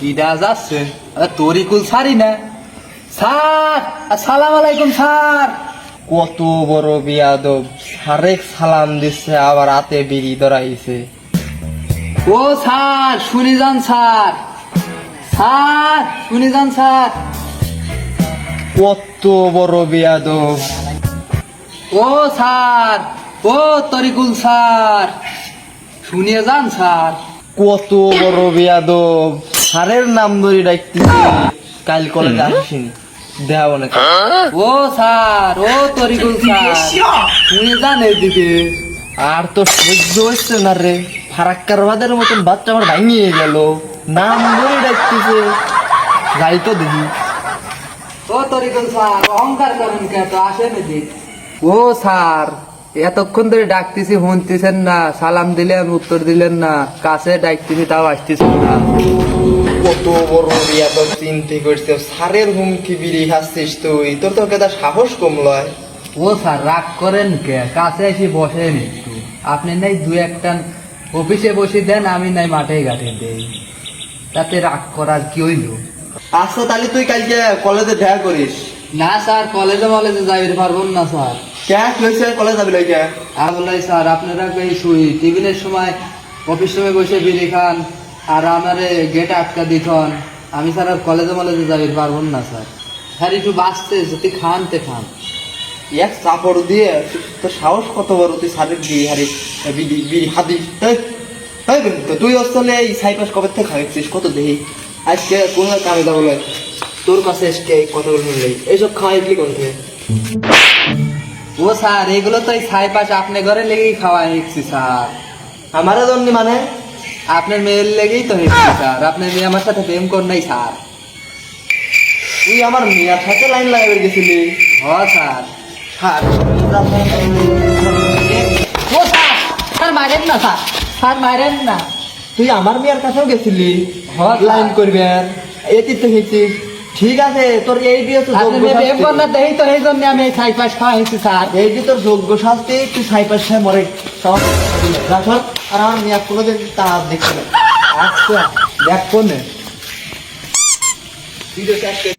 কিডা যাচ্ছে। আরে তরিকুল সারি না। স্যার আসসালাম আলাইকুম স্যার। কত বড় বিয়াদব। সারেক সালাম দিচ্ছে আবার হাতে বিড়ি ধরাইছে। ও স্যার শুনি যান স্যার। স্যার শুনি যান স্যার। কত বড় বিয়াদব। ও স্যার। ও তরিকুল স্যার। শুনিয়ে যান স্যার। কত বড় বিয়াদব। সারের নাম ধরে ডাকতেছে। কাল কলেজে আসিনি। দেখাব না ও স্যার ও তরিকুল স্যার। শুনে যান এইদিকে আর তো সহ্য হচ্ছে না রে। ফারাক্কার বাদের মতন বাচ্চা আমার ভাঙিয়ে গেল। নাম ধরে ডাকতেছে। যাই তো দেখি। ও তরিকুল স্যার অহংকার করেন কে? তো আসেন এদিক। ও স্যার এতক্ষণ ধরে ডাকতেছি শুনতেছেন না। সালাম দিলেন উত্তর দিলেন না। কাছে ডাকতেছি তাও আসতেছেন না। কত বড় বিয়াদব চিনতে করছে। সারের হুমকি বিড়ি খাচ্ছিস তুই। তোর তো কেদা সাহস কম লয়। ও স্যার রাগ করেন কে? কাছে এসে বসেন একটু। আপনি নাই দু একটা অফিসে বসে দেন আমি নাই মাঠে ঘাটে দেই। তাতে রাগ করার কি হইল? আচ্ছা তাহলে তুই কালকে কলেজে দেখা করিস। না স্যার কলেজে মলেজে যাইতে পারবেন না স্যার। কে? কি হয়েছে কলেজ যাবি লইকে আর বলাই স্যার আপনারা এই শুই? টিফিনের সময় অফিস সময় বসে বিড়ি খান। আর আমারে গেট আটকা দিতন আমি স্যার আর কলেজে মলেজে যাইতে পারব না স্যার স্যার একটু বাঁচতে যদি খান তে খান। এক চাপড় দিয়ে তোর সাহস কত বড় তুই সারের বিড়ি হারি বিড়ি এই, এই তো তুই আসলে এই সাইপাস কবে থেকে খাইছিস? কত দেহি? আজকে কোন কামে যাব তোর কাছে এসকে কত শুনলে এইসব খাওয়াইলি কোন থেকে ও স্যার এগুলো তো এই ছাই পাশ আপনি ঘরে লেগেই খাওয়া হেঁকছি স্যার আমারে জন্য মানে? আপনার মেয়ের লেগেই তো হেঁকছি স্যার। আপনার মেয়ে আমার সাথে প্রেম কর নাই স্যার। তুই আমার মেয়ের সাথে লাইন লাগাই গেছিলি? হ স্যার। স্যার ও স্যার স্যার মারেন না স্যার। স্যার মারেন না। তুই আমার মেয়ের কাছেও গেছিলি? হ্যাঁ, লাইন করবি আর এটি তো হেছিস ঠিক আছে তোর এই দিয়ে তো প্রেম দেখি তো এই জন্য আমি পাশ খাওয়া হেঁকছি স্যার। এই যে তোর যোগ্য শাস্তি তুই সাইপাস খায় মরে সব আর আমার মেয়ে কোনোদিন তা দেখতে আচ্ছা দেখ কোনে।